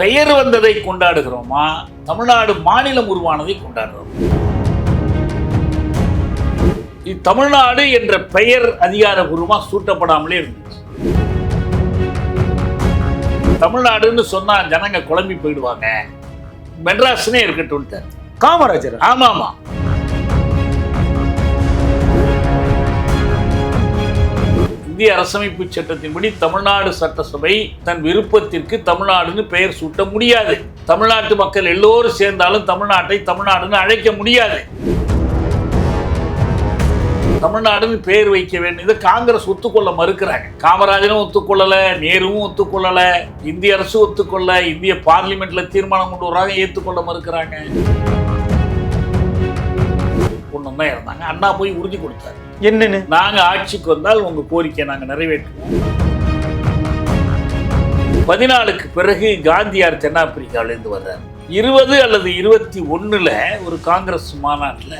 பெயர் வந்ததை கொண்டாடுகிறோமா? தமிழ்நாடு மாநிலம் உருவானதை கொண்டாடுறோம் தமிழ்நாடு என்ற பெயர் அதிகாரபூர்வமா சூட்டப்படாமலே இருந்துச்சு. தமிழ்நாடுன்னு சொன்னா ஜனங்க குழம்பி போயிடுவாங்க. மெட்ராஸ்னே இருக்கட்டும்ட்டார். காமராஜர். ஆமா ஆமா இந்திய அரசமைப்பு சட்டத்தின்படி தமிழ்நாடு சட்டசபை தன் விருப்பத்திற்கு தமிழ்நாடுன்னு பெயர் சூட்ட முடியாது. தமிழ்நாட்டு மக்கள் எல்லோரும் சேர்ந்தாலும் தமிழ்நாட்டை தமிழ்நாடுன்னு அழைக்க முடியாது. தமிழ்நாடுன்னு பெயர் வைக்க வேண்டியது காங்கிரஸ் ஒத்துக்கொள்ள மறுக்கிறாங்க. காமராஜரும் ஒத்துக்கொள்ளல நேருவும் ஒத்துக்கொள்ளல இந்திய அரசு ஒத்துக்கொள்ள இந்திய பார்லிமெண்ட்ல தீர்மானம் கொண்டு வராங்க ஏற்றுக்கொள்ள மறுக்கிறாங்க. பொண்ணு தான் இருந்தாங்க அண்ணா போய் உறுதி கொடுத்தாரு. என்னன்னு? நாங்க ஆட்சிக்கு வந்தால் உங்க கோரிக்கையை நாங்க நிறைவேற்றுவோம். பதினாலுக்கு பிறகு காந்தியார் தென்னாப்பிரிக்காவிலேருந்து வர்றார். இருபது அல்லது இருபத்தி ஒண்ணுல ஒரு காங்கிரஸ் மாநாட்டில்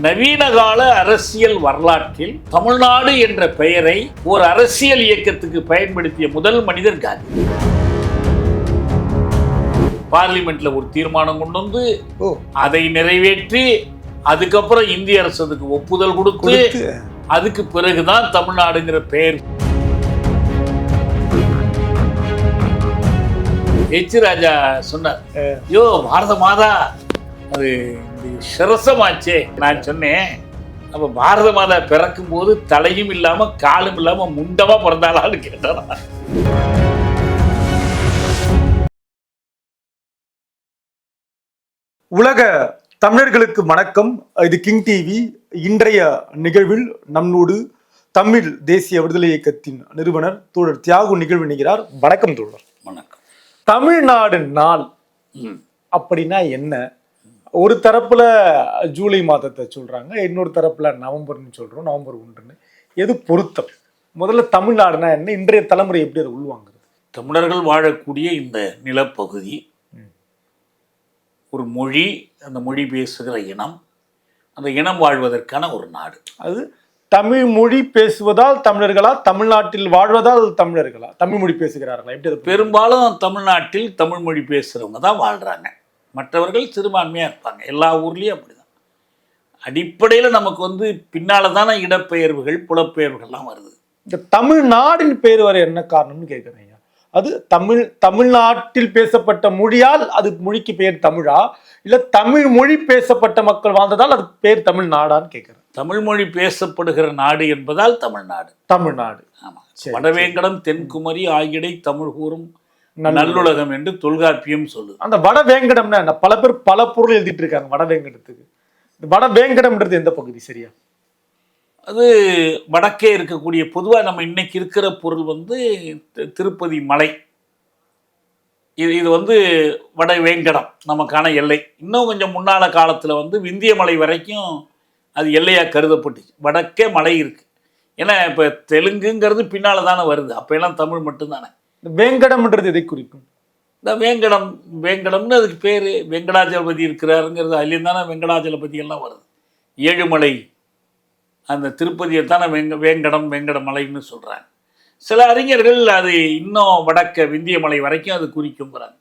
நவீன கால அரசியல் வரலாற்றில் தமிழ்நாடு என்ற பெயரை ஒரு அரசியல் இயக்கத்துக்கு பயன்படுத்திய முதல் மனிதர் காந்தி. பார்லிமெண்ட்ல ஒரு தீர்மானம் கொண்டு வந்து அதை நிறைவேற்றி அதுக்கப்புறம் இந்திய அரசு அதுக்கு ஒப்புதல் கொடுத்து அதுக்கு பிறகுதான் தமிழ்நாடுங்கிற பெயர். எச் ராஜா சொன்னார் ஐயோ பாரத மாதா அது சிரசமாச்சே. நான் சொன்னேன் அப்ப பாரத மாதா பிறக்கும் போது தலையும் இல்லாம காலும் இல்லாம முண்டமா பிறந்தாளான்னு கேட்டாரா உலக தமிழர்களுக்கு வணக்கம். இது கிங் டிவி. இன்றைய நிகழ்வில் நம்மோடு தமிழ் தேசிய விடுதலை இயக்கத்தின் நிறுவனர் தோழர் தியாகு நிகழ்வு நிகழ்கிறார் வணக்கம் தோழர். வணக்கம். தமிழ்நாடு நாள். அப்படின்னா என்ன? ஒரு தரப்புல ஜூலை மாதத்தை சொல்றாங்க இன்னொரு தரப்புல நவம்பர்னு சொல்றோம் நவம்பர் ஒன்றுன்னு. எது பொருத்தம்? முதல்ல தமிழ்நாடுனா என்ன? இன்றைய தலைமுறை எப்படி அதை உள்வாங்குறது தமிழர்கள் வாழக்கூடிய இந்த நிலப்பகுதி ஒரு மொழி அந்த மொழி பேசுகிற இனம் அந்த இனம் வாழ்வதற்கான ஒரு நாடு. அது தமிழ் மொழி பேசுவதால் தமிழர்களா தமிழ்நாட்டில் வாழ்வதால் தமிழர்களா? தமிழ் மொழி பேசுகிறார்களா? எப்படி பெரும்பாலும் தமிழ்நாட்டில் தமிழ் மொழி பேசுகிறவங்க தான் வாழ்கிறாங்க மற்றவர்கள் சிறுபான்மையாக இருப்பாங்க. எல்லா ஊர்லேயும் அப்படிதான். அடிப்படையில் நமக்கு வந்து பின்னால் தானே இடப்பெயர்வுகள் புலப்பெயர்வுகள்லாம் வருது. இந்த தமிழ்நாடின் பேர் வர என்ன காரணம்னு கேட்குறேன் ஐயா அது தமிழ் தமிழ்நாட்டில் பேசப்பட்ட மொழியால் அது மொழிக்கு பேர் தமிழா? இல்ல தமிழ் மொழி பேசப்பட்ட மக்கள் வாழ்ந்ததால் அது பேர் தமிழ்நாடான்னு கேட்குறேன் தமிழ் மொழி பேசப்படுகிற நாடு என்பதால் தமிழ்நாடு. தமிழ்நாடு. ஆமாம் வடவேங்கடம் தென்குமரி ஆகிடை தமிழ் கூறும் நல்ல- நல்லுலகம் என்று தொல்காப்பியம் சொல்லுது. அந்த வடவேங்கடம்னா பல பேர் பல பொருள் எழுதிட்டு இருக்காங்க வடவேங்கடத்துக்கு. இந்த வடவேங்கடம்ன்றது எந்த பகுதி? சரியா? அது வடக்கே இருக்கக்கூடிய பொதுவாக நம்ம இன்னைக்கு இருக்கிற பொருள் வந்து திருப்பதி மலை. இது இது வந்து வட வேங்கடம் நமக்கான எல்லை. இன்னும் கொஞ்சம் முன்னால காலத்தில் வந்து விந்திய மலை வரைக்கும் அது எல்லையாக கருதப்பட்டுச்சு. வடக்கே மலை இருக்கு. ஏன்னா இப்போ தெலுங்குங்கிறது பின்னால் தானே வருது. அப்போ எல்லாம் தமிழ் மட்டும்தானே? இந்த வேங்கடம்ன்றது எதை குறிக்கும்? இந்த வேங்கடம் வேங்கடம்னு அதுக்கு பேர். வெங்கடாஜலபதி இருக்கிறாருங்கிறது அதுலேயும் தானே வெங்கடாஜலபதி எல்லாம் வருது. ஏழுமலை அந்த திருப்பதியை தானே வெங்க வேங்கடம் வெங்கட மலைன்னு சொல்கிறாங்க சில அறிஞர்கள் அது இன்னும் வடக்க விந்திய மலை வரைக்கும் அது குறிக்குங்கிறாங்க.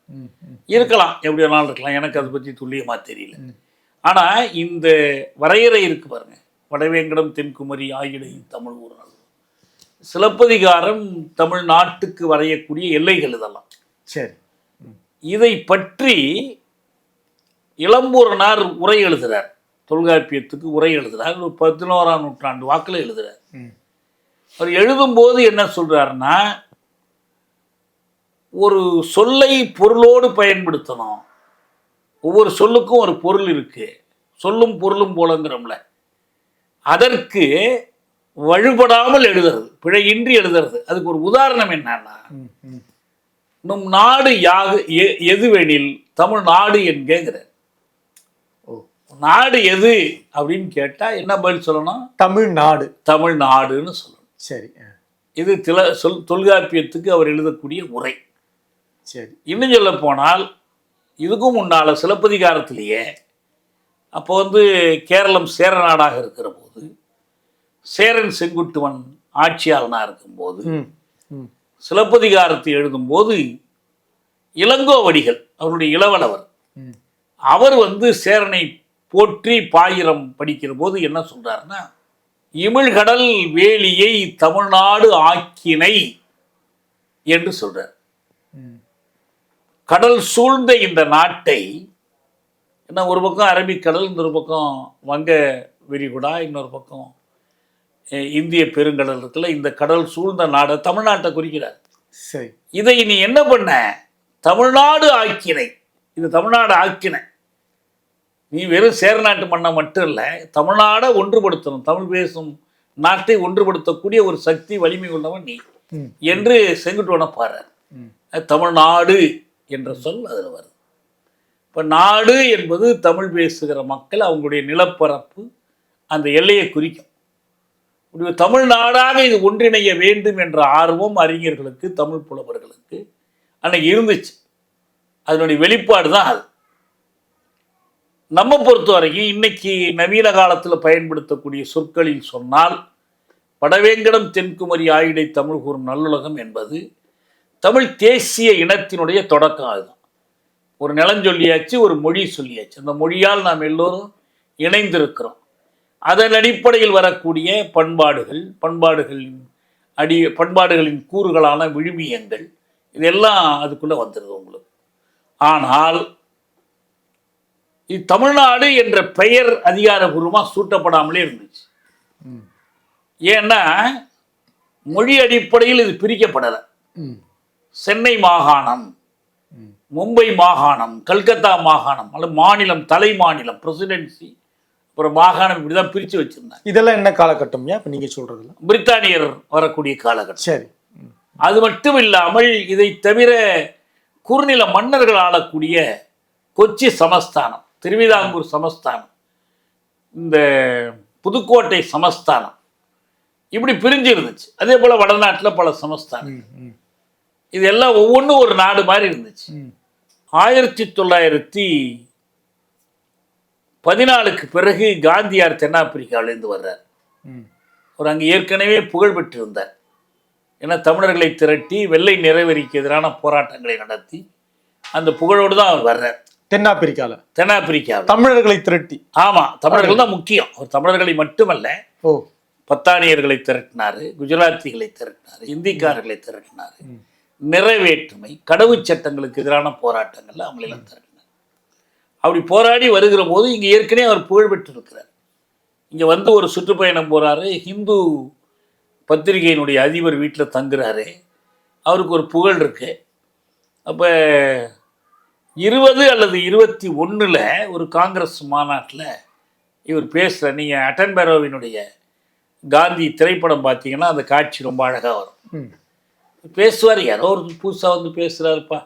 இருக்கலாம். எப்படி வேணாலும் இருக்கலாம். எனக்கு அதை பற்றி துல்லியமாக தெரியல. ஆனால் இந்த வரையறை இருக்கு பாருங்க. வடவேங்கடம் தென்குமரி ஆகிடை தமிழ் ஊர் சிலப்பதிகாரம் தமிழ்நாட்டுக்கு வரையக்கூடிய எல்லைகள் இதெல்லாம். சரி. இதை பற்றி இளம்பூரனார் உரை எழுதுறார். தொல்காப்பியத்துக்கு உரை எழுதுறார். ஒரு பதினோராம் நூற்றாண்டு வாக்கில் எழுதுறார். ம். அவர் எழுதும்போது என்ன சொல்றாருன்னா ஒரு சொல்லை பொருளோடு பயன்படுத்தணும். ஒவ்வொரு சொல்லுக்கும் ஒரு பொருள் இருக்கு. சொல்லும் பொருளும் போலங்கிறோம்ல. அதற்கு வழிபடாமல் எழுதுறது பிழையின்றி எழுதுறது. அதுக்கு ஒரு உதாரணம் என்னன்னா. நம் நாடு யாக எதுவெனில் தமிழ் நாடு என்கேங்கிறார். ஓ நாடு எது அப்படின்னு கேட்டா என்ன பதில் சொல்லணும்? தமிழ்நாடு. தமிழ்நாடுன்னு சொல்லணும். சரி இது தில சொல் தொல்காப்பியத்துக்கு அவர் எழுதக்கூடிய உரை. சரி. இன்னும் சொல்ல போனால் இதுக்கும் முன்னால சிலப்பதிகாரத்திலேயே அப்போ வந்து கேரளம் சேர நாடாக இருக்கிற போது சேரன் செங்குட்டுவன் ஆட்சியாளனாக இருக்கும்போது சிலப்பதிகாரத்தை எழுதும்போது இளங்கோவடிகள் அவருடைய இளவலவர் அவர் வந்து சேரனை போற்றி பாயிரம் படிக்கிற போது என்ன சொல்றாருன்னா இமிழ்கடல் வேலியை தமிழ்நாடு ஆக்கினை என்று சொல்றார். ம். கடல் சூழ்ந்த இந்த நாட்டை என்ன ஒரு பக்கம் அரபிக்கடல் இன்னொரு பக்கம் வங்க விரிகுடா இன்னொரு பக்கம் இந்திய பெருங்கடல் இருக்குல்ல இந்த கடல் சூழ்ந்த நாடை தமிழ்நாட்டை குறிக்கிறார். சரி. இதை நீ என்ன பண்ண? தமிழ்நாடு ஆக்கினை. இது தமிழ்நாடு ஆக்கினை. நீ வெறும் சேரநாட்டு மண்ணை மட்டும் இல்லை தமிழ்நாடை ஒன்றுபடுத்தணும். தமிழ் பேசும் நாட்டை ஒன்றுபடுத்தக்கூடிய ஒரு சக்தி வலிமை உள்ளவன் நீ. என்று செங்குட்டுவன பாரு தமிழ்நாடு என்ற சொல் அதில் வருது. இப்போ நாடு என்பது தமிழ் பேசுகிற மக்கள் அவங்களுடைய நிலப்பரப்பு அந்த எல்லையை குறிக்கும். தமிழ்நாடாக இது ஒன்றிணைய வேண்டும் என்ற ஆர்வம் அறிஞர்களுக்கு தமிழ் புலவர்களுக்கு அன்னைக்கு இருந்துச்சு. அதனுடைய வெளிப்பாடு தான் அது. நம்ம பொறுத்த வரைக்கும் இன்னைக்கு நவீன காலத்தில் பயன்படுத்தக்கூடிய சொற்களில் சொன்னால் வடவேங்கடம் தென்குமரி ஆயுடை தமிழ் கூறும் நல்லுலகம் என்பது தமிழ் தேசிய இனத்தினுடைய தொடக்கம் அதுதான். ஒரு நிலம் சொல்லியாச்சு ஒரு மொழி சொல்லியாச்சு. அந்த மொழியால் நாம் எல்லோரும் இணைந்திருக்கிறோம். அதன் அடிப்படையில் வரக்கூடிய பண்பாடுகள் பண்பாடுகளின் அடி பண்பாடுகளின் கூறுகளான விழுமியங்கள் இதெல்லாம் அதுக்குள்ளே வந்துடுது உங்களுக்கு. ஆனால் இது தமிழ்நாடு என்ற பெயர் அதிகாரபூர்வமாக சூட்டப்படாமலே இருந்துச்சு. ஏன்னா மொழி அடிப்படையில் இது பிரிக்கப்படலை. சென்னை மாகாணம். மும்பை மாகாணம் கல்கத்தா மாகாணம் அல்லது மாநிலம் தலை மாநிலம் பிரசிடென்சி அப்புறம் மாகாணம் இப்படி தான் பிரித்து வச்சுருந்தாங்க. இதெல்லாம் என்ன காலகட்டம்யா இப்போ நீங்க சொல்றதுல பிரித்தானியர் வரக்கூடிய காலகட்டம். சரி. அது மட்டும் இல்லாமல் இதை தவிர குறுநில மன்னர்கள் ஆளக்கூடிய கொச்சி சமஸ்தானம். திருவிதாங்கூர் சமஸ்தானம். இந்த புதுக்கோட்டை சமஸ்தானம். இப்படி பிரிஞ்சு இருந்துச்சு அதே போல் வடநாட்டில் பல சமஸ்தானம் இது எல்லாம் ஒவ்வொன்றும் ஒரு நாடு மாதிரி இருந்துச்சு. ஆயிரத்தி தொள்ளாயிரத்தி பதினாலுக்கு பிறகு காந்தியார் தென்னாப்பிரிக்காவிலேருந்து வர்றார். அவர் அங்கே ஏற்கனவே புகழ் பெற்றிருந்தார் ஏன்னா தமிழர்களை திரட்டி வெள்ளை நிறைவரிக்கு எதிரான போராட்டங்களை நடத்தி அந்த புகழோடு தான் அவர் வர்றார். தென்னாப்பிரிக்கால. தென்னாப்பிரிக்காவில் தமிழர்களை திரட்டி. ஆமாம் தமிழர்கள் தான் முக்கியம். அவர் தமிழர்களை மட்டுமல்ல ஓ. பத்தானியர்களை திரட்டினார் குஜராத்திகளை திரட்டினார் இந்திக்காரர்களை திரட்டினார். நிறைவேற்றுமை கடவுச் சட்டங்களுக்கு எதிரான போராட்டங்கள்ல அவங்களெல்லாம் திரட்டினார். அப்படி போராடி வருகிற போது இங்கே ஏற்கனவே அவர் புகழ் பெற்றிருக்கிறார் இங்கே வந்து ஒரு சுற்றுப்பயணம் போறாரு. ஹிந்து பத்திரிகையினுடைய அதிபர் வீட்டில் தங்குறாரு. அவருக்கு ஒரு புகழ் இருக்கு. அப்போ இருபது அல்லது இருபத்தி ஒன்றில் ஒரு காங்கிரஸ் மாநாட்டில் இவர் பேசுகிற நீங்கள் அட்டன்பெரோவினுடைய காந்தி திரைப்படம் பார்த்தீங்கன்னா அந்த காட்சி ரொம்ப அழகாக வரும். பேசுவார் யாரோ ஒரு புதுசாக வந்து பேசுகிறாருப்பா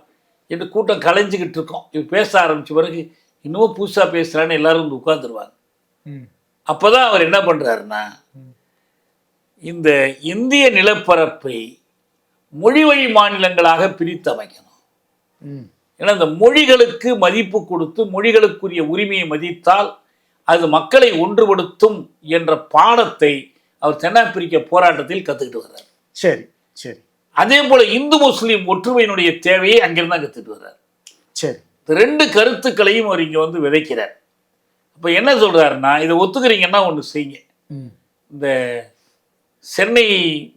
என்று கூட்டம் கலைஞ்சிக்கிட்டு இருக்கோம். இவர் பேச ஆரம்பிச்ச பிறகு இன்னமும் புதுசாக பேசுகிறான்னு எல்லாரும் வந்து உட்காந்துருவாங்க அப்போ தான் அவர் என்ன பண்ணுறாருன்னா இந்த இந்திய நிலப்பரப்பை மொழி வழி மாநிலங்களாக பிரித்து அமைக்கணும். ஏன்னா இந்த மொழிகளுக்கு மதிப்பு கொடுத்து மொழிகளுக்குரிய உரிமையை மதித்தால் அது மக்களை ஒன்றுபடுத்தும் என்ற பாடத்தை அவர் தென்னாப்பிரிக்க போராட்டத்தில் கற்றுக்கிட்டு வர்றார். சரி சரி. அதே போல இந்து முஸ்லீம் ஒற்றுமையினுடைய தேவையை அங்கிருந்து தான் கற்றுட்டு வர்றார். சரி. இந்த ரெண்டு கருத்துக்களையும் அவர் இங்கே வந்து விதைக்கிறார். அப்போ என்ன சொல்றாருன்னா இதை ஒத்துக்கிறீங்கன்னா ஒன்று செய்யுங்க. இந்த சென்னை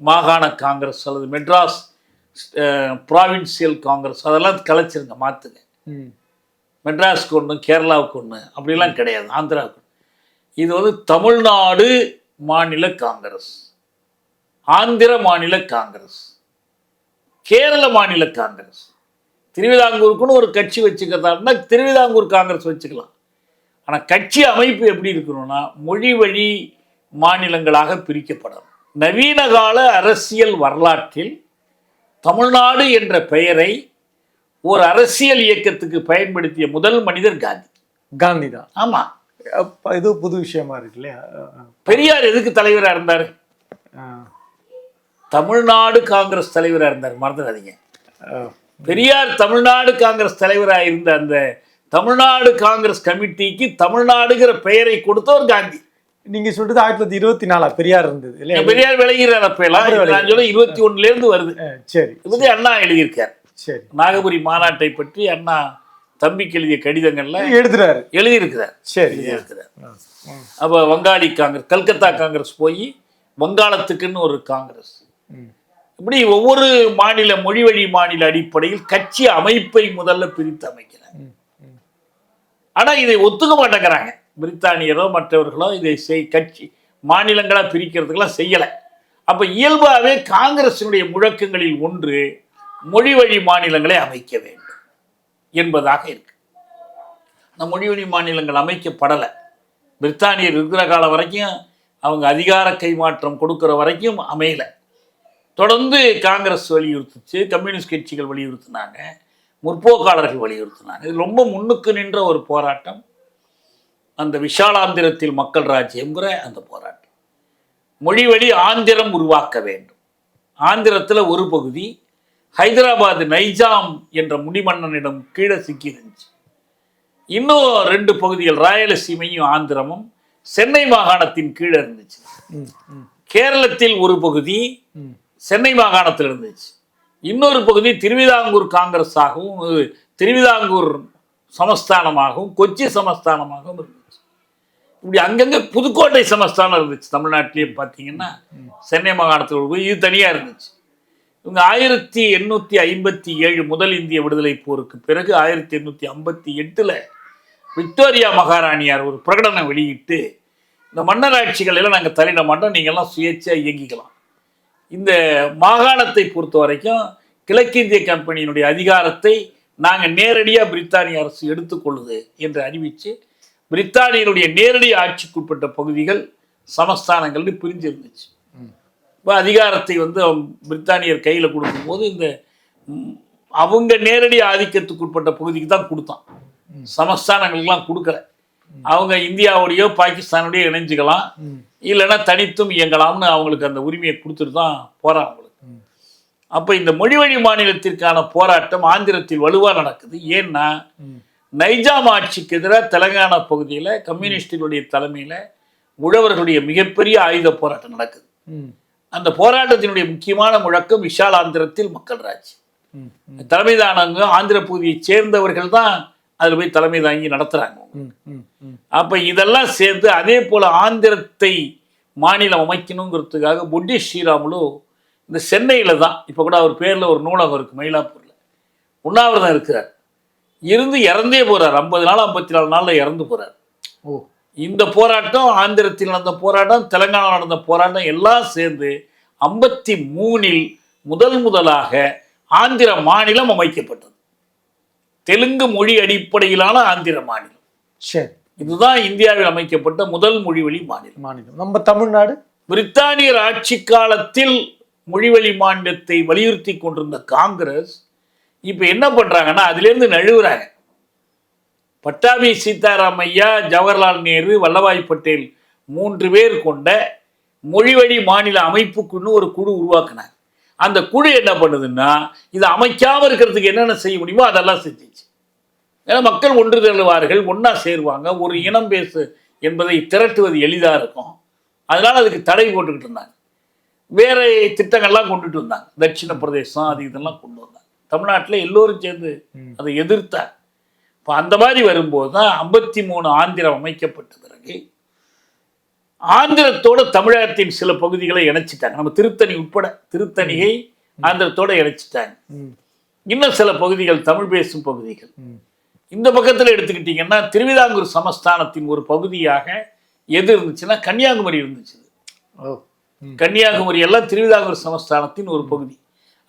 மாகாண காங்கிரஸ் அல்லது மெட்ராஸ் ப்ராவின்சியல் காங்கிரஸ் அதெல்லாம் கலைச்சிருங்க மாற்றுங்க மெட்ராஸ்க்கு ஒன்று கேரளாவுக்கு ஒன்று அப்படிலாம் கிடையாது ஆந்திராவுக்கு. இது வந்து தமிழ்நாடு மாநில காங்கிரஸ் ஆந்திர மாநில காங்கிரஸ் கேரள மாநில காங்கிரஸ். திருவிதாங்கூருக்குன்னு ஒரு கட்சி வச்சுக்கிறதா இருந்தால் திருவிதாங்கூர் காங்கிரஸ் வச்சுக்கலாம். ஆனால் கட்சி அமைப்பு எப்படி இருக்கணும்னா மொழி வழி மாநிலங்களாக பிரிக்கப்படணும். நவீன கால அரசியல் வரலாற்றில் தமிழ்நாடு என்ற பெயரை ஒரு அரசியல் இயக்கத்துக்கு பயன்படுத்திய முதல் மனிதர் காந்தி. காந்தி தான் ஆமா. அப்ப இது புது விஷயமா இருக்கு இல்லையா? பெரியார் எதுக்கு தலைவரா இருந்தார்? தமிழ்நாடு காங்கிரஸ் தலைவரா இருந்தார் மறந்துடாதீங்க. பெரியார் தமிழ்நாடு காங்கிரஸ் தலைவராக இருந்த அந்த தமிழ்நாடு காங்கிரஸ் கமிட்டிக்கு தமிழ்நாடுங்கிற பெயரை கொடுத்தவர் காந்தி. நீங்க சொல்றது ஆயிரத்தி தொள்ளாயிரத்தி இருபத்தி நாலா? பெரியார் இருந்தது இல்லையா? பெரியார் விளைகிறார் அப்பெல்லாம் நான் சொல்ல இருபத்தி ஒண்ணுல இருந்து வருது. சரி இது வந்து அண்ணா எழுதியிருக்கார். சரி. நாகபுரி மாநாட்டை பற்றி அண்ணா தம்பிக்கு எழுதிய கடிதங்கள்ல எழுதுறாரு. எழுதியிருக்கிறார். சரி எழுதியிருக்கிறார். அப்போ வங்காளி காங்கிரஸ் கல்கத்தா காங்கிரஸ் போய் வங்காளத்துக்குன்னு ஒரு காங்கிரஸ். இப்படி ஒவ்வொரு மாநில மொழி வழி மாநில அடிப்படையில் கட்சி அமைப்பை முதல்ல பிரித்து அமைக்கிறாங்க. ஆனா இதை ஒத்துக்க மாட்டேங்கிறாங்க. பிரித்தானியரோ மற்றவர்களோ இதை செய் கட்சி மாநிலங்களாக பிரிக்கிறதுக்கெல்லாம் செய்யலை. அப்போ இயல்பாகவே காங்கிரசினுடைய முழக்கங்களில் ஒன்று மொழி வழி மாநிலங்களை அமைக்க வேண்டும் என்பதாக இருக்கு. அந்த மொழி வழி மாநிலங்கள் அமைக்கப்படலை. பிரித்தானியர் இருக்கிற காலம் வரைக்கும் அவங்க அதிகார கைமாற்றம் கொடுக்குற வரைக்கும் அமையலை. தொடர்ந்து காங்கிரஸ் வலியுறுத்துச்சு கம்யூனிஸ்ட் கட்சிகள் வலியுறுத்தினாங்க முற்போக்காளர்கள் வலியுறுத்தினாங்க. இது ரொம்ப முன்னுக்கு நின்ற ஒரு போராட்டம். அந்த விஷாலாந்திரத்தில் மக்கள் ராஜ்யம்ங்கிற அந்த போராட்டம். மொழி வழி ஆந்திரம் உருவாக்க வேண்டும். ஆந்திரத்தில் ஒரு பகுதி ஹைதராபாத் நைஜாம் என்ற முடிமன்னனிடம் கீழே சிக்கி இருந்துச்சு இன்னும் ரெண்டு பகுதிகள் ராயலசீமையும் ஆந்திரமும் சென்னை மாகாணத்தின் கீழே இருந்துச்சு. கேரளத்தில் ஒரு பகுதி. சென்னை மாகாணத்தில் இருந்துச்சு. இன்னொரு பகுதி திருவிதாங்கூர் காங்கிரஸாகவும் திருவிதாங்கூர் சமஸ்தானமாகவும் கொச்சி சமஸ்தானமாகவும் இருந்துச்சு. இப்படி அங்கங்கே புதுக்கோட்டை சமஸ்தானம் இருந்துச்சு தமிழ்நாட்டிலேயே பார்த்தீங்கன்னா சென்னை மாகாணத்தில் போய் இது தனியாக இருந்துச்சு. இவங்க ஆயிரத்தி எண்ணூற்றி ஐம்பத்தி ஏழு முதல் இந்திய விடுதலை போருக்கு பிறகு ஆயிரத்தி எண்ணூற்றி ஐம்பத்தி எட்டில் விக்டோரியா மகாராணியார் ஒரு பிரகடனம் வெளியிட்டு இந்த மன்னராட்சிகள் எல்லாம் நாங்கள் தலையிட மாட்டோம் நீங்கள்லாம் சுயேட்சையாக இயங்கிக்கலாம். இந்த மாகாணத்தை பொறுத்த வரைக்கும் கிழக்கிந்திய கம்பெனியினுடைய அதிகாரத்தை நாங்கள் நேரடியாக பிரித்தானிய அரசு எடுத்துக்கொள்ளுது என்று அறிவித்து பிரித்தானியருடைய நேரடி ஆட்சிக்குட்பட்ட பகுதிகள் சமஸ்தானங்கள்னு பிரிஞ்சிருந்துச்சு. இப்போ அதிகாரத்தை வந்து அவன் பிரித்தானியர் கையில் கொடுக்கும்போது இந்த அவங்க நேரடி ஆதிக்கத்துக்குட்பட்ட பகுதிக்கு தான் கொடுத்தான். சமஸ்தானங்களுக்கெல்லாம் கொடுக்கல. அவங்க இந்தியாவோடையோ பாகிஸ்தானோடையோ இணைஞ்சுக்கலாம். இல்லைன்னா தனித்தும் இயங்கலாம்னு அவங்களுக்கு அந்த உரிமையை கொடுத்துட்டு தான் போகிறான் அவங்களுக்கு. அப்போ இந்த மொழி வழி மாநிலத்திற்கான போராட்டம் ஆந்திரத்தில் வலுவாக நடக்குது. ஏன்னா நைஜாம் ஆட்சிக்கு எதிராக தெலங்கானா பகுதியில் கம்யூனிஸ்டுகளுடைய தலைமையில் உழவர்களுடைய மிகப்பெரிய ஆயுத போராட்டம் நடக்குது. அந்த போராட்டத்தினுடைய முக்கியமான முழக்கம் விஷாலாந்திரத்தில் மக்கள் ராஜ் தலைமை தானங்க ஆந்திர பகுதியைச் சேர்ந்தவர்கள் தான் அதில் போய் தலைமை தாங்கி நடத்துகிறாங்க. அப்போ இதெல்லாம் சேர்ந்து அதே போல் ஆந்திரத்தை மாநிலம் அமைக்கணுங்கிறதுக்காக பொட்டி ஸ்ரீராமுலு இந்த சென்னையில் தான். இப்போ கூட அவர் பேரில் ஒரு நூலகம் இருக்குது மயிலாப்பூரில். உண்ணாவிரதம் இருக்கிறார். இருந்து இறந்தே போகிறார் ஐம்பது நாள் ஐம்பத்தி நாலு நாளில் இறந்து போகிறார் ஓ. இந்த போராட்டம் ஆந்திரத்தில் நடந்த போராட்டம் தெலங்கானா நடந்த போராட்டம் எல்லாம் சேர்ந்து ஐம்பத்தி மூணில் முதல் முதலாக ஆந்திர மாநிலம் அமைக்கப்பட்டது. தெலுங்கு மொழி அடிப்படையிலான ஆந்திர மாநிலம். சரி. இதுதான் இந்தியாவில் அமைக்கப்பட்ட முதல் மொழிவழி மாநிலம். மாநிலம். நம்ம தமிழ்நாடு? பிரித்தானியர் ஆட்சி காலத்தில் மொழிவழி மாநிலத்தை வலியுறுத்தி கொண்டிருந்த காங்கிரஸ் இப்போ என்ன பண்றாங்கன்னா அதுலேருந்து நழுவுறாங்க. பட்டாபி சீதாராம் ஐயா ஜவஹர்லால் நேரு வல்லபாய் பட்டேல் மூன்று பேர் கொண்ட மொழிவழி மாநில அமைப்புக்குன்னு ஒரு குழு உருவாக்குனாங்க. அந்த குழு என்ன பண்ணுதுன்னா இதை அமைக்காமல் இருக்கிறதுக்கு என்னென்ன செய்ய முடியுமோ அதெல்லாம் செஞ்சுச்சு. ஏன்னா மக்கள் ஒன்று திரளுவார்கள் ஒன்றா சேருவாங்க ஒரு இனம் பேசு என்பதை திரட்டுவது எளிதாக இருக்கும். அதனால் அதுக்கு தடை போட்டுக்கிட்டு இருந்தாங்க. வேறு திட்டங்கள்லாம் கொண்டுட்டு வந்தாங்க. தட்சிண பிரதேசம் அது இதெல்லாம் கொண்டு வந்தாங்க. தமிழ்நாட்டில் எல்லோரும் சேர்ந்து அதை எதிர்த்தாங்க இப்போ அந்த மாதிரி வரும்போது தான் ஐம்பத்தி மூணு ஆந்திரம் அமைக்கப்பட்ட பிறகு ஆந்திரத்தோட தமிழகத்தின் சில பகுதிகளை இணைச்சிட்டாங்க. நம்ம திருத்தணி உட்பட திருத்தணியை ஆந்திரத்தோட இணைச்சிட்டாங்க. இன்னும் சில பகுதிகள் தமிழ் பேசும் பகுதிகள். இந்த பக்கத்தில் எடுத்துக்கிட்டிங்கன்னா திருவிதாங்கூர் சமஸ்தானத்தின் ஒரு பகுதியாக எது இருந்துச்சுன்னா கன்னியாகுமரி இருந்துச்சு. கன்னியாகுமரி எல்லாம் திருவிதாங்கூர் சமஸ்தானத்தின் ஒரு பகுதி.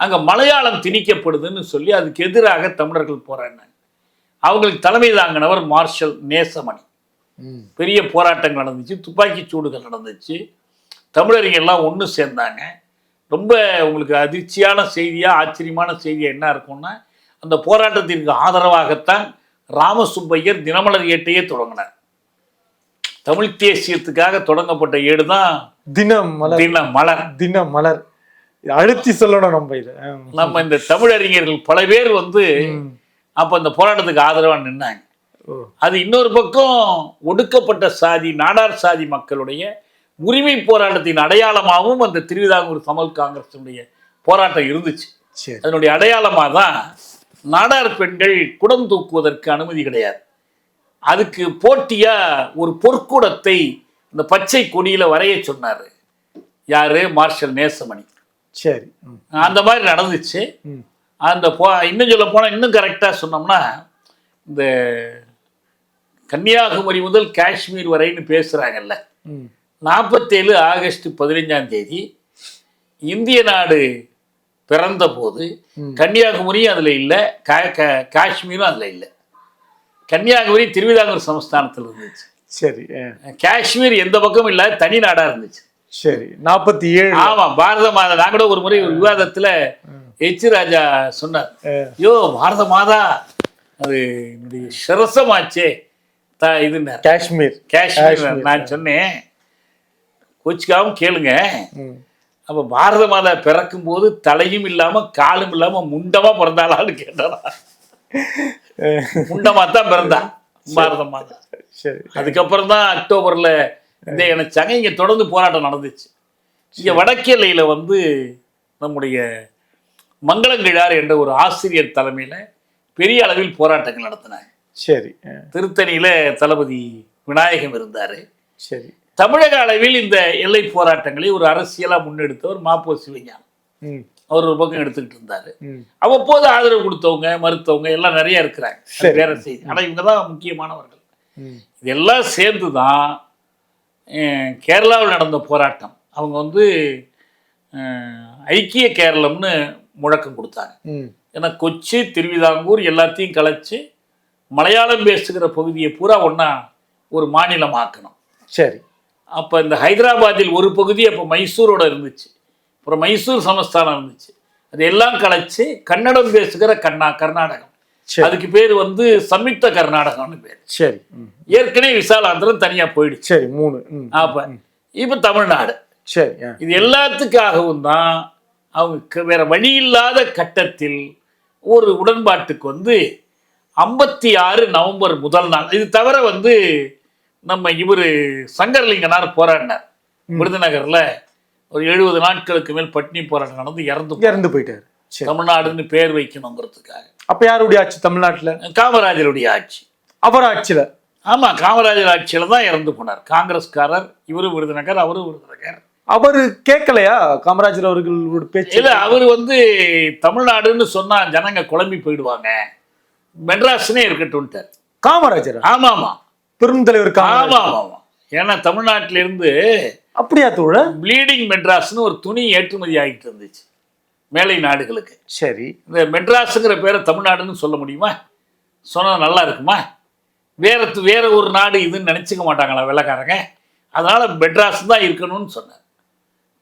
அங்கே மலையாளம் திணிக்கப்படுதுன்னு சொல்லி அதுக்கு எதிராக தமிழர்கள் போராடினாங்க. அவங்களுக்கு தலைமை தாங்கினவர் மார்ஷல் நேசமணி. பெரிய போராட்டங்கள் நடந்துச்சு துப்பாக்கிச் சூடுகள் நடந்துச்சு. தமிழர்கள் எல்லாம் ஒன்று சேர்ந்தாங்க. ரொம்ப உங்களுக்கு அதிர்ச்சியான செய்தியாக ஆச்சரியமான செய்தியாக என்ன இருக்கும்னா அந்த போராட்டத்திற்கு ஆதரவாகத்தான் ராமசுப்பையர் தினமலர் ஏட்டையே தொடங்கினார். தமிழ் தேசியத்துக்காக தொடங்கப்பட்ட ஏடு தான் தினம் மலர் தினமலர். தினம் மலர் இது அழுத்தி சொல்லணும் நம்ம இதை. நம்ம இந்த தமிழறிஞர்கள் பல பேர் வந்து. அப்போ அந்த போராட்டத்துக்கு ஆதரவாக நின்னாங்க. அது இன்னொரு பக்கம் ஒடுக்கப்பட்ட சாதி நாடார் சாதி மக்களுடைய உரிமை போராட்டத்தின் அடையாளமாகவும் அந்த திருவிதாங்கூர் சமல் காங்கிரஸினுடைய போராட்டம் இருந்துச்சு. அதனுடைய அடையாளமாக தான் நாடார் பெண்கள் குடம் தூக்குவதற்கு அனுமதி கிடையாது. அதுக்கு போட்டியா ஒரு பொற்குடத்தை இந்த பச்சை கொடியில வரைய சொன்னாரு. யாரு? மார்ஷல் நேசமணி. சரி. அந்த மாதிரி நடந்துச்சு. அந்த போ இன்னும் சொல்ல போனால் இன்னும் கரெக்டாக சொன்னோம்னா இந்த கன்னியாகுமரி முதல் காஷ்மீர் வரைன்னு பேசுகிறாங்கல்ல நாற்பத்தேழு ஆகஸ்ட் பதினைஞ்சாம் தேதி இந்திய நாடு பிறந்த போது ம். கன்னியாகுமரியும் அதில் இல்லை கா கா- காஷ்மீரும் அதில் இல்லை. கன்னியாகுமரி திருவிதாங்கூர் சமஸ்தானத்தில் இருந்துச்சு. சரி. காஷ்மீர் எந்த பக்கமும் இல்லாத தனி நாடாக இருந்துச்சு. சரி நாற்பத்தி ஏழு. ஆமா பாரத மாதா. நான் கூட ஒரு முறை ஒரு விவாதத்துல எச் ராஜா சொன்னார். ஐயோ பாரத மாதா அது என்னுடைய சிரசமாச்சே த இதுன்னார். காஷ்மீர். காஷ்மீர். நான் சொன்னேன். கோச்சிக்காம கேளுங்க. அப்ப பாரத மாதா பிறக்கும் போது தலையும் இல்லாம காலும் இல்லாம முண்டமா பிறந்தாளான்னு கேட்டாரா? முண்டமா தான் பிறந்தா பாரத மாதா. சரி. அதுக்கப்புறம் தான் அக்டோபர்ல இந்த இணைச்சாங்க இங்க தொடர்ந்து போராட்டம் நடந்துச்சு. இங்க வடக்கெல்லையில வந்து நம்முடைய மங்களங்கிழார் என்ற ஒரு ஆசிரியர் தலைமையில பெரிய அளவில் போராட்டங்கள் நடத்தினாங்க சரி. திருத்தணியில தளபதி விநாயகம் இருந்தாரு. சரி. தமிழக அளவில் இந்த எல்லை போராட்டங்களை ஒரு அரசியலா முன்னெடுத்தவர் மாப்போ சிவஞானம். அவர் ஒரு பக்கம் எடுத்துக்கிட்டு இருந்தாரு. அவ்வப்போது ஆதரவு கொடுத்தவங்க மறுத்தவங்க எல்லாம் நிறைய இருக்கிறாங்க. வேற செய்தி ஆனா இவங்க தான் முக்கியமானவர்கள். இதெல்லாம் சேர்ந்து தான் கேரளாவில் நடந்த போராட்டம். அவங்க வந்து ஐக்கிய கேரளம்னு முழக்கம் கொடுத்தாங்க. ஏன்னா கொச்சி திருவிதாங்கூர் எல்லாத்தையும் கலைச்சு மலையாளம் பேசுகிற பகுதியை பூரா ஒன்றா ஒரு மாநிலமாக்கணும். சரி. அப்போ இந்த ஹைதராபாத்தில் ஒரு பகுதி அப்போ மைசூரோட இருந்துச்சு. அப்புறம் மைசூர் சமஸ்தானம் இருந்துச்சு. அது எல்லாம் கலைச்சு கன்னடம் பேசுகிற கர்நா கர்நாடகம். அதுக்கு பேர் வந்து சம்யுக்த கர்நாடகம்னு பேர். சரி. ஏற்கனவே விசாலாந்திரம் தனியா போயிடுச்சு. சரி மூணு. அப்ப இப்ப தமிழ்நாடு. சரி இது எல்லாத்துக்காகவும் தான் அவங்க வேற வழி இல்லாத கட்டத்தில் ஒரு உடன்பாட்டுக்கு வந்து ஐம்பத்தி ஆறு நவம்பர் முதல் நாள். இது தவிர வந்து நம்ம இவரு சங்கரலிங்கனார் போராடினார். விருதுநகர்ல ஒரு எழுபது நாட்களுக்கு மேல் பட்டினி போராட்டம் நடந்து இறந்து இறந்து போயிட்டாரு. தமிழ்நாடுன்னு பேர் வைக்கணுங்கிறதுக்காக. அப்ப யாருடைய ஆட்சி? தமிழ்நாட்டுல? காமராஜருடைய ஆட்சி. அவர் ஆட்சியில? ஆமா காமராஜர் ஆட்சியில தான் இறந்து போனார். காங்கிரஸ்காரர் இவரும் விருதுநகர் அவரும் விருதுநகர். அவரு கேட்கலையா? காமராஜர் அவர்களோட பேச்சு? இல்ல அவர் வந்து தமிழ்நாடுன்னு சொன்னா ஜனங்க குழம்பி போயிடுவாங்க. மெட்ராஸ்னே இருக்கட்டும்ட்டார் காமராஜர்? ஆமா ஆமா பெருந்தலைவர் ஆமா ஆமா ஏன்னா தமிழ்நாட்டில இருந்து அப்படியா தோழர்? ப்ளீடிங் மெட்ராஸ்னு ஒரு துணி ஏற்றுமதி ஆகிட்டு இருந்துச்சு. மேலை நாடுகளுக்கு சரி. இந்த மெட்ராஸுங்கிற பேரை தமிழ்நாடுன்னு சொல்ல முடியுமா? சொன்னா நல்லா இருக்குமா? வேற வேற ஒரு நாடு இதுன்னு நினைச்சுக்க மாட்டாங்களா வெள்ளக்காரங்க? அதனால மெட்ராஸ் தான் இருக்கணும்னு சொன்னார்.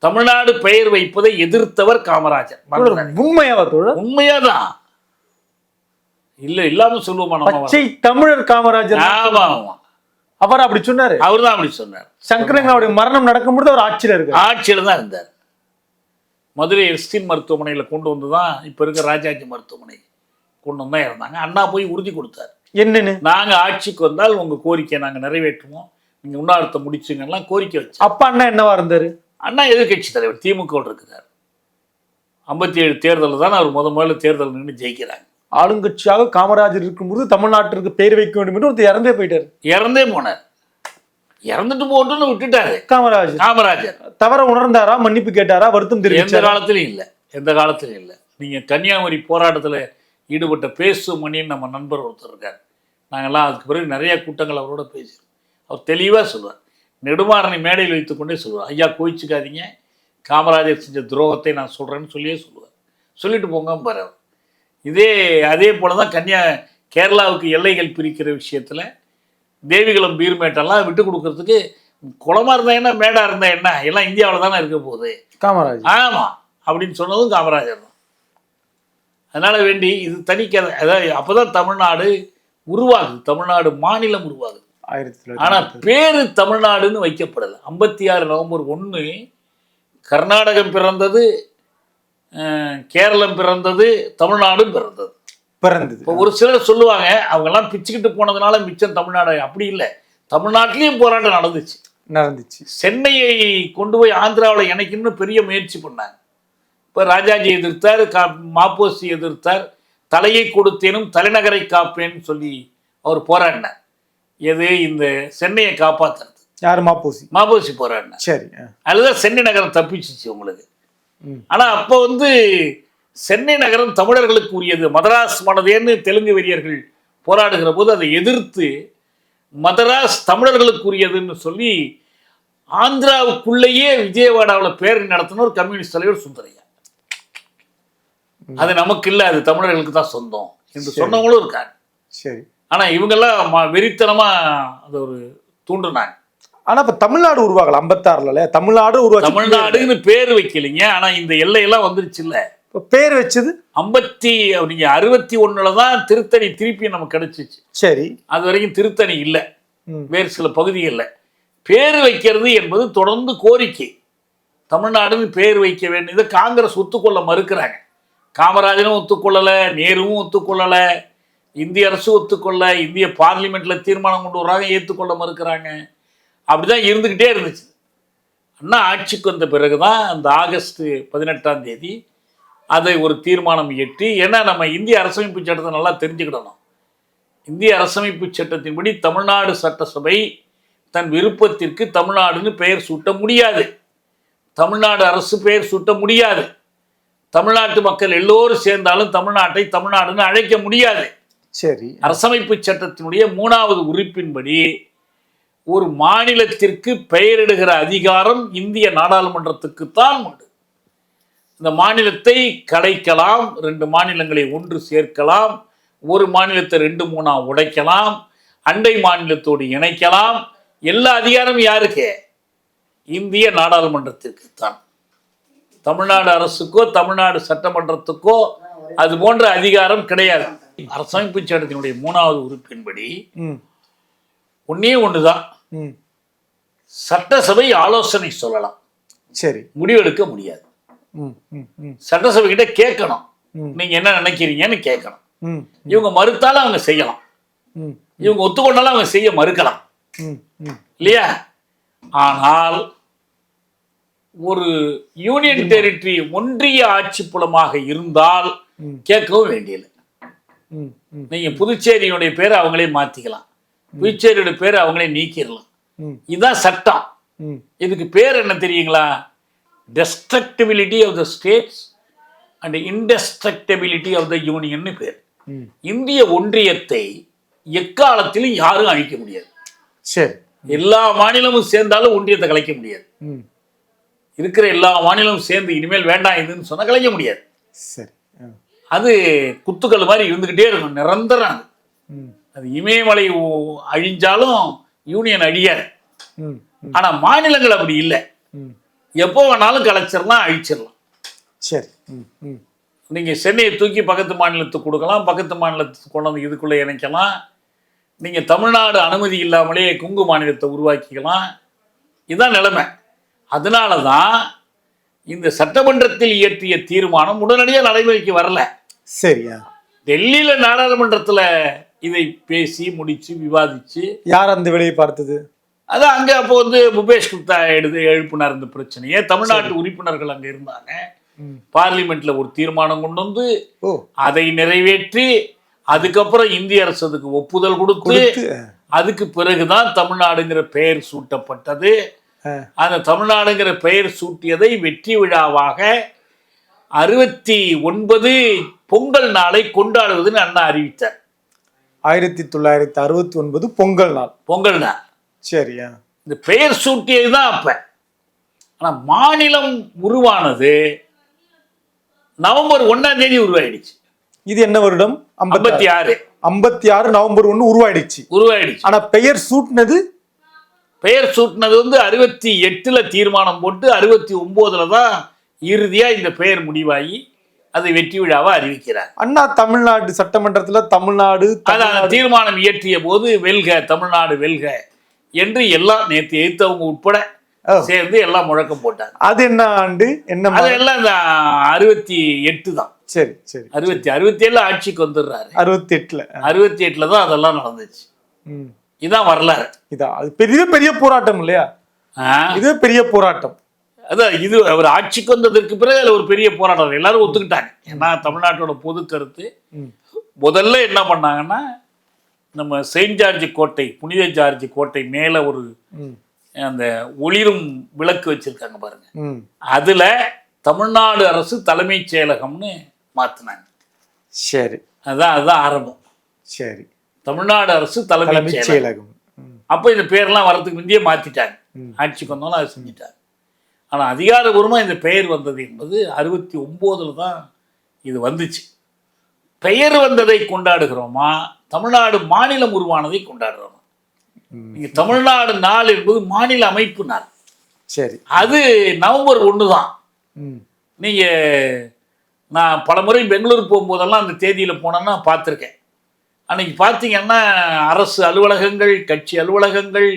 தமிழ்நாடு பெயர் வைப்பதை எதிர்த்தவர் காமராஜர். உண்மையாவா தோழர்? உண்மையாதான். இல்ல இல்லாம சொல்லுவோமா பச்சை தமிழர் காமராஜர் ஆமா ஆமா. அவர் அப்படி சொன்னாரு. அவர் தான் அப்படி சொன்னார். சங்கரங்கனுடைய மரணம் நடக்கும்போது அவர் ஆட்சியில இருக்காரு. ஆட்சியில தான் இருந்தார். மதுரை எஸ்டின் மருத்துவமனையில கொண்டு வந்து தான் இப்ப இருக்க ராஜாஜி மருத்துவமனை கொண்டு வந்து தான் இருந்தாங்க அண்ணா போய் உறுதி கொடுத்தார். என்னன்னு? நாங்க ஆட்சிக்கு வந்தால் உங்க கோரிக்கையை நாங்க நிறைவேற்றுவோம். நீங்க உண்ணாவிரத்தை முடிச்சுங்கலாம் கோரிக்கை வச்சு அப்ப அண்ணா என்னவா இருந்தாரு? அண்ணா எதிர்க்கட்சி தலைவர் திமுக இருக்கிறார். ஐம்பத்தி ஏழு தேர்தலில் தான் அவர் முத முதல்ல தேர்தல் நின்று ஜெயிக்கிறாங்க ஆளுங்கட்சியாக காமராஜர் இருக்கும்போது தமிழ்நாட்டிற்கு பேர் வைக்க வேண்டும் என்று ஒருத்தர் இறந்தே போயிட்டாரு. இறந்தே போனார். இறந்துட்டு போட்டுன்னு விட்டுட்டாரு காமராஜர் காமராஜர் தவற உணர்ந்தாரா மன்னிப்பு கேட்டாரா வருத்தம் எந்த தெரிவிச்சாரா காலத்திலும் இல்லை. எந்த காலத்திலும் இல்லை. நீங்க கன்னியாகுமரி போராட்டத்துல ஈடுபட்ட பேசு மணின்னு நம்ம நண்பர் ஒருத்தர் இருக்கார். நாங்கெல்லாம் அதுக்கு பிறகு நிறைய கூட்டங்கள் அவரோட பேசியிருக்கோம். அவர் தெளிவா சொல்லுவார் நெடுமாறனை மேடையில் வைத்துக்கொண்டே சொல்லுவார். ஐயா கோயிச்சுக்காதீங்க காமராஜர் செஞ்ச துரோகத்தை நான் சொல்றேன்னு சொல்லியே சொல்லுவார். சொல்லிட்டு போங்க பாரு. இதே அதே போல தான் கன்னியா கேரளாவுக்கு எல்லைகள் பிரிக்கிற விஷயத்துல தேவிகுளம் பீர்மேட்டெல்லாம் விட்டு கொடுக்கறதுக்கு குளமா இருந்தா என்ன மேடா இருந்தா என்ன? எல்லாம் இந்தியாவில் தானே இருக்க போகுது. காமராஜர். ஆமா. அப்படின்னு சொன்னதும் காமராஜர் தான். அதனால வேண்டி இது தனிக்கதை அதாவது அப்பதான் தமிழ்நாடு உருவாகுது. தமிழ்நாடு மாநிலம் உருவாகுது. ஆயிரத்தி ஆனா தொள்ளாயிரத்தி பேரு தமிழ்நாடுன்னு வைக்கப்படலை. ஐம்பத்தி ஆறு நவம்பர் ஒன்று கர்நாடகம் பிறந்தது கேரளம் பிறந்தது தமிழ்நாடும் பிறந்தது. பிறந்தது. இப்போ ஒரு சிலர் சொல்லுவாங்க அவங்கெல்லாம் பிச்சுக்கிட்டு போனதுனால மிச்சம் தமிழ்நாடு அப்படி இல்லை. தமிழ்நாட்டிலையும் போராட்டம் நடந்துச்சு. நடந்துச்சு. சென்னையை கொண்டு போய் ஆந்திராவில் இணைக்கணும்னு பெரிய முயற்சி பண்ணாங்க. இப்போ ராஜாஜி எதிர்த்தார் கா மாப்போசி எதிர்த்தார் தலையை கொடுத்தேனும் தலைநகரை காப்பேன்னு சொல்லி அவர் போராடினார். எது? இந்த சென்னையை காப்பாத்துறது. யாரு? மாப்போசி மாப்போசி போராடினார். சரி. அதுதான் சென்னை நகரம் தப்பிச்சிச்சு உங்களுக்கு. ம். ஆனா அப்போ வந்து சென்னை நகரம் தமிழர்களுக்கு உரியது. மதராஸ் மனதேன்னு தெலுங்கு வெறியர்கள் போராடுகிற போது அதை எதிர்த்து மதராஸ் தமிழர்களுக்கு உரியதுன்னு சொல்லி ஆந்திராவுக்குள்ளேயே விஜயவாடாவில் பேரணி நடத்தின ஒரு கம்யூனிஸ்ட் தலைவர் சுந்தரையா அது நமக்கு இல்லை அது தமிழர்களுக்கு தான் சொந்தம் என்று. சொன்னவங்களும் இருக்காங்க. சரி. ஆனா இவங்கெல்லாம் ம- வெறித்தனமா அது ஒரு தூண்டுனாங்க. ஆனா இப்ப தமிழ்நாடு உருவாகல ஐம்பத்தாறுல தமிழ்நாடு உருவாச்சு. தமிழ்நாடுன்னு பேர் வைக்கலைங்க. ஆனா இந்த எல்லையெல்லாம் வந்துருச்சு இல்ல. பேர் வச்சது ஐம்பத்தி நீங்க அறுபத்தி ஒண்ணுல தான் திருத்தணி திருப்பி நமக்கு கிடைச்சிச்சு. சரி. அது வரைக்கும் திருத்தணி இல்லை. வேறு சில பகுதிகளில் பேர் வைக்கிறது என்பது தொடர்ந்து கோரிக்கை. தமிழ்நாடுன்னு பேர் வைக்க வேண்டியதை காங்கிரஸ் ஒத்துக்கொள்ள மறுக்கிறாங்க. காமராஜனும் ஒத்துக்கொள்ளலை நேருவும் ஒத்துக்கொள்ளலை இந்திய அரசு ஒத்துக்கொள்ள இந்திய பார்லிமெண்ட்ல தீர்மானம் கொண்டு வர்றாங்க ஏற்றுக்கொள்ள மறுக்கிறாங்க. அப்படிதான் இருந்துக்கிட்டே இருந்துச்சு. அண்ணா ஆட்சிக்கு வந்த பிறகுதான் அந்த ஆகஸ்ட் பதினெட்டாம் தேதி அதை ஒரு தீர்மானம் இயற்றி ஏன்னா நம்ம இந்திய அரசமைப்பு சட்டத்தை நல்லா தெரிஞ்சுக்கிடணும். இந்திய அரசமைப்பு சட்டத்தின்படி தமிழ்நாடு சட்டசபை தன் விருப்பத்திற்கு தமிழ்நாடுன்னு பெயர் சூட்ட முடியாது. தமிழ்நாடு அரசு பெயர் சூட்ட முடியாது. தமிழ்நாட்டு மக்கள் எல்லோரும் சேர்ந்தாலும் தமிழ்நாட்டை தமிழ்நாடுன்னு அழைக்க முடியாது. சரி. அரசமைப்பு சட்டத்தினுடைய மூணாவது உறுப்பின்படி ஒரு மாநிலத்திற்கு பெயரிடுகிற அதிகாரம் இந்திய நாடாளுமன்றத்துக்குத்தான் உண்டு. இந்த மாநிலத்தை கலைக்கலாம் ரெண்டு மாநிலங்களை ஒன்று சேர்க்கலாம் ஒரு மாநிலத்தை ரெண்டு மூணா உடைக்கலாம் அண்டை மாநிலத்தோடு இணைக்கலாம். எல்லா அதிகாரமும் யாருக்கு? இந்திய நாடாளுமன்றத்திற்கு தான் தமிழ்நாடு அரசுக்கோ தமிழ்நாடு சட்டமன்றத்துக்கோ அது போன்ற அதிகாரம் கிடையாது. அரசமைப்பு சட்டத்தினுடைய மூணாவது உறுப்பின்படி ஒன்னே ஒண்ணுதான். சட்டசபை ஆலோசனை சொல்லலாம். சரி. முடிவெடுக்க முடியாது. சட்டசபை கிட்ட கேட்கணும். நீங்க என்ன நினைக்கிறீங்கன்னு கேட்கணும். இவங்க மறுத்தாலும் அவங்க செய்யலாம். இவங்க ஒத்துக்கொண்டாலும் அவங்க செய்ய மறுக்கலாம். இல்லையா? ஆனால் ஒரு யூனியன் டெரிட்டரி ஒன்றிய ஆட்சி புலமாக இருந்தால். கேட்கவும் வேண்டியது நீங்க புதுச்சேரியினுடைய பேரை அவங்களே மாத்திக்கலாம். புதுச்சேரியோட பேரை அவங்களே நீக்கிடலாம். இதுதான் சட்டம். இதுக்கு பேர் என்ன தெரியுங்களா? Destructibility of the states and indestructibility of the யூனியன்னு பேர். இந்திய ஒன்றியத்தை எக்காலத்திலும் யாரும் அழிக்க முடியாது. சரி. எல்லா மாநிலமும் சேர்ந்தாலும் ஒன்றியத்தை கலைக்க முடியாது. இருக்கிற எல்லா மாநிலமும் சேர்ந்து இனிமேல் வேண்டாம் இதுன்னு சொன்னா கலைக்க முடியாது. சரி. அது குத்துக்கள் மாதிரி இருந்துகிட்டே இருக்கும். நிரந்தரம் அது. அது இமயமலை அழிஞ்சாலும் யூனியன் அழியாது. ம். ம். ஆனா மாநிலங்கள் அப்படி இல்லை. எப்போ வேணாலும் கலைச்சிடலாம் அழிச்சிடலாம். சரி. ம் ம். நீங்க சென்னையை தூக்கி பக்கத்து மாநிலத்துக்கு கொடுக்கலாம் பக்கத்து மாநிலத்துக்கு கொண்டு வந்து இதுக்குள்ள இணைக்கலாம். நீங்க தமிழ்நாடு அனுமதி இல்லாமலே குங்கு மாநிலத்தை உருவாக்கிக்கலாம். இதுதான் நிலைமை. அதனால தான் இந்த சட்டமன்றத்தில் இயற்றிய தீர்மானம் உடனடியாக நடைமுறைக்கு வரல. சரியா? டெல்லியில நாடாளுமன்றத்துல இதை பேசி முடிச்சு விவாதிச்சு யார் அந்த வேலையை பார்த்தது? அதான் அங்க அப்போ வந்து புபேஷ் குப்தா எடுத்து எழுப்பினார் இந்த பிரச்சனையை. தமிழ்நாட்டு உறுப்பினர்கள் அங்க இருந்தாங்க. பார்லிமெண்ட்ல ஒரு தீர்மானம் கொண்டு வந்து அதை நிறைவேற்றி அதுக்கப்புறம் இந்திய அரசு அதுக்கு ஒப்புதல் கொடுத்து அதுக்கு பிறகுதான் தமிழ்நாடுங்கிற பெயர் சூட்டப்பட்டது. அந்த தமிழ்நாடுங்கிற பெயர் சூட்டியதை வெற்றி விழாவாக அறுபத்தி ஒன்பது பொங்கல் நாளை கொண்டாடுவதுன்னு அண்ணா அறிவித்தார். ஆயிரத்தி தொள்ளாயிரத்தி அறுபத்தி ஒன்பது பொங்கல் நாள். பொங்கல் நாள். சரியா இந்த பெயர் சூட்டியது தான் அப்ப. ஆனா மாநிலம் உருவானது நவம்பர் ஒண்ணாம் தேதி உருவாயிடுச்சு. இது என்ன வருடம்? ஐம்பத்தி ஆறு ஐம்பத்தி ஆறு நவம்பர் ஒன்று உருவாயிடுச்சு. உருவாயிடுச்சு. ஆனா பெயர் சூட்டினது? பெயர் சூட்டினது வந்து அறுபத்தி எட்டுல தீர்மானம் போட்டு அறுபத்தி ஒன்பதுல தான் இறுதியா இந்த பெயர் முடிவாகி அதை வெற்றி விழாவா அறிவிக்கிறார். அண்ணா தமிழ்நாடு சட்டமன்றத்துல தமிழ்நாடு. தீர்மானம் இயற்றிய போது வெல்க தமிழ்நாடு வெல்க. என்று எல்லாம் நேற்று எதிர்த்தவங்க உட்பட. சேர்ந்து எல்லாம் முழக்கம் போட்டாங்க. அது என்ன ஆண்டு? என்ன அதெல்லாம் இந்த அறுபத்தி எட்டு தான். சரி சரி அறுபத்தி அறுபத்தி ஏழுல ஆட்சிக்கு வந்துடுறாரு. அறுபத்தி எட்டுல அறுபத்தி எட்டுல தான் அதெல்லாம் நடந்துச்சு. இதான் வரலாறு. இதா அது பெரிய பெரிய போராட்டம் இல்லையா? இது பெரிய போராட்டம். அதான் இது அவர் ஆட்சிக்கு வந்ததற்கு பிறகு அதுல ஒரு பெரிய போராட்டம். எல்லாரும் ஒத்துக்கிட்டாங்க. ஏன்னா தமிழ்நாட்டோட பொது கருத்து முதல்ல என்ன பண்ணாங்கன்னா நம்ம செயின்ட் ஜார்ஜ் கோட்டை புனித ஜார்ஜ் கோட்டை மேல ஒரு அந்த ஒளிரும் விளக்கு வச்சிருக்காங்க பாருங்க. அதுல தமிழ்நாடு அரசு தலைமைச் செயலகம்னு மாத்தினாங்க. சரி. அதான் அதுதான் ஆரம்பம். சரி. தமிழ்நாடு அரசு தலைமைச் செயலகம். அப்போ இந்த பேர்லாம் வரதுக்கு முந்தையே மாத்திட்டாங்க. ம். ஆட்சிக்கு வந்தாலும் அதை செஞ்சுட்டாங்க. ஆனா அதிகாரபூர்வமா இந்த பெயர் வந்தது என்பது அறுபத்தி ஒம்போதுல தான் இது வந்துச்சு. பெயர் வந்ததை கொண்டாடுகிறோமா? தமிழ்நாடு மாநிலம் உருவானதை கொண்டாடுறோமா ம். நீங்க தமிழ்நாடு நாள் என்பது மாநில அமைப்பு நாள். சரி. அது நவம்பர் ஒன்று தான் ம். நீங்க நான் பலமுறை பெங்களூர் போகும்போதெல்லாம் அந்த தேதியில போனேன்னா பார்த்துருக்கேன். அன்னைக்கு பார்த்தீங்கன்னா அரசு அலுவலகங்கள் கட்சி அலுவலகங்கள்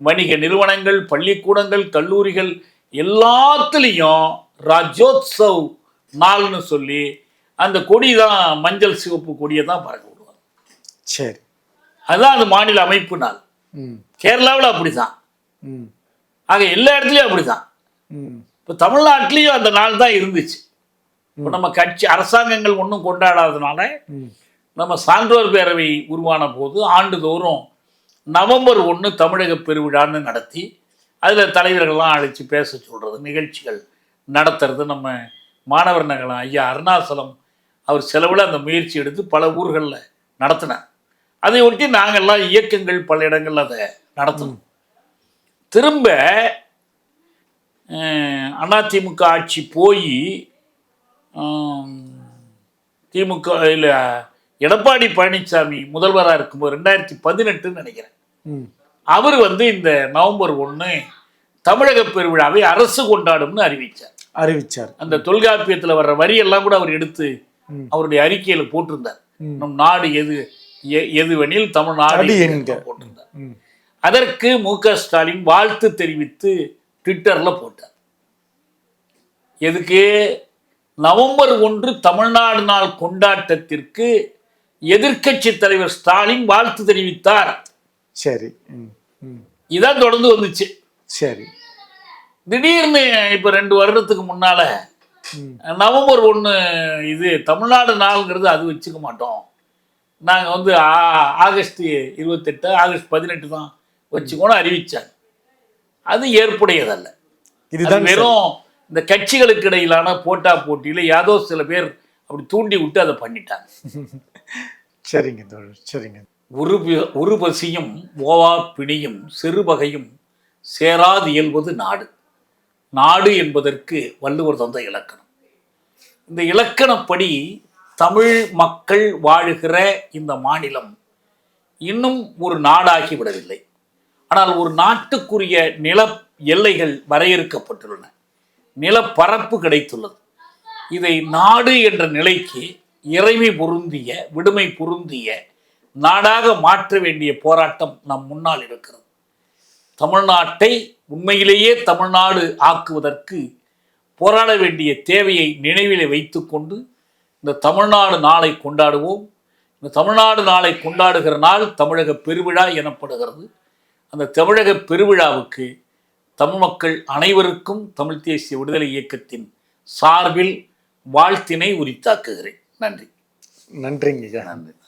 வணிக நிறுவனங்கள் பள்ளிக்கூடங்கள் கல்லூரிகள் எல்லாத்துலேயும் ராஜ்யோத்சவ் நாள்னு சொல்லி அந்த கொடி தான் மஞ்சள் சிவப்பு கொடியை தான் பறக்க விடுவாங்க. சரி. அதுதான் அந்த மாநில அமைப்பு நாள் ம். கேரளாவில் அப்படிதான். ம். ஆக எல்லா இடத்துலையும் அப்படிதான். ம். இப்போ தமிழ்நாட்டிலையும் அந்த நாள் தான் இருந்துச்சு. இப்போ நம்ம கட்சி அரசாங்கங்கள் ஒன்றும் கொண்டாடாதனால நம்ம சான்றோர் பேரவை உருவான போது ஆண்டுதோறும் நவம்பர் ஒன்று தமிழக பெருவிழான்னு நடத்தி அதில் தலைவர்கள்லாம் அழைச்சி பேச சொல்கிறது நிகழ்ச்சிகள் நடத்துறது நம்ம மாணவர் நகரம் ஐயா அருணாசலம் அவர் செலவில் அந்த முயற்சி எடுத்து பல ஊர்களில் நடத்தினார். அதை ஒட்டி நாங்கள்லாம் இயக்கங்கள் பல இடங்கள்ல அதை நடத்தணும். திரும்ப அதிமுக ஆட்சி போய் திமுக இல்லை எடப்பாடி பழனிசாமி முதல்வராக இருக்கும்போது ரெண்டாயிரத்தி பதினெட்டுன்னு நினைக்கிறேன். அவர் வந்து இந்த நவம்பர் ஒன்று தமிழக பெருவிழாவை அரசு கொண்டாடும்னு அறிவிச்சார். அறிவிச்சார். அந்த தொல்காப்பியத்தில் வர்ற வரியெல்லாம் கூட அவர் எடுத்து. அவருடைய அறிக்கையில் போட்டிருந்தார். நம் நாடு எது? எதுவெனில் தமிழ்நாடு. போட்டிருந்தார். அதற்கு மு க ஸ்டாலின் வாழ்த்து தெரிவித்து ட்விட்டர்ல போட்டார். எதுக்கு? நவம்பர் ஒன்று தமிழ்நாடு நாள் கொண்டாட்டத்திற்கு எதிர்க்கட்சி தலைவர் ஸ்டாலின் வாழ்த்து தெரிவித்தார். சரி. இதான் தொடர்ந்து வந்துச்சு. சரி. திடீர்னு இப்ப ரெண்டு வருடத்துக்கு முன்னால நவம்பர் ஒன்று இது தமிழ்நாடு நாளுங்கிறது அது வச்சுக்க மாட்டோம். நாங்கள் வந்து ஆகஸ்ட் இருபத்தெட்டு ஆகஸ்ட் பதினெட்டு தான் வச்சுக்கோன்னு அறிவிச்சாங்க. அது ஏற்புடையதல்ல. இதுதான் வெறும் இந்த கட்சிகளுக்கு இடையிலான போட்டா போட்டியில யாதோ சில பேர் அப்படி தூண்டி விட்டு அதை பண்ணிட்டாங்க. சரிங்க தோழர் சரிங்க. ஒரு பி- ஒரு பசியும் ஓவா பிணியும் சிறுபகையும் சேராது இயல்வது நாடு. நாடு என்பதற்கு வள்ளுவர் தந்த இலக்கணம். இந்த இலக்கணப்படி தமிழ் மக்கள் வாழுகிற இந்த மாநிலம் இன்னும் ஒரு நாடாகி விடவில்லை. ஆனால் ஒரு நாட்டுக்குரிய நில எல்லைகள் வரையறுக்கப்பட்டுள்ளன. நிலப்பரப்பு கிடைத்துள்ளது. இதை நாடு என்ற நிலைக்கு இறைமை பொருந்திய விடுமை பொருந்திய நாடாக மாற்ற வேண்டிய போராட்டம் நம் முன்னால் இருக்கிறது. தமிழ்நாட்டை உண்மையிலேயே தமிழ்நாடு ஆக்குவதற்கு போராட வேண்டிய தேவையை நினைவிலே வைத்துக்கொண்டு இந்த தமிழ்நாடு நாளை கொண்டாடுவோம். இந்த தமிழ்நாடு நாளை கொண்டாடுகிற நாள் தமிழக பெருவிழா எனப்படுகிறது. அந்த தமிழக பெருவிழாவுக்கு தமிழ் மக்கள் அனைவருக்கும் தமிழ் தேசிய விடுதலை இயக்கத்தின் சார்பில் வாழ்த்தினை உரித்தாக்குகிறேன். நன்றி. நன்றிங்க நன்றி.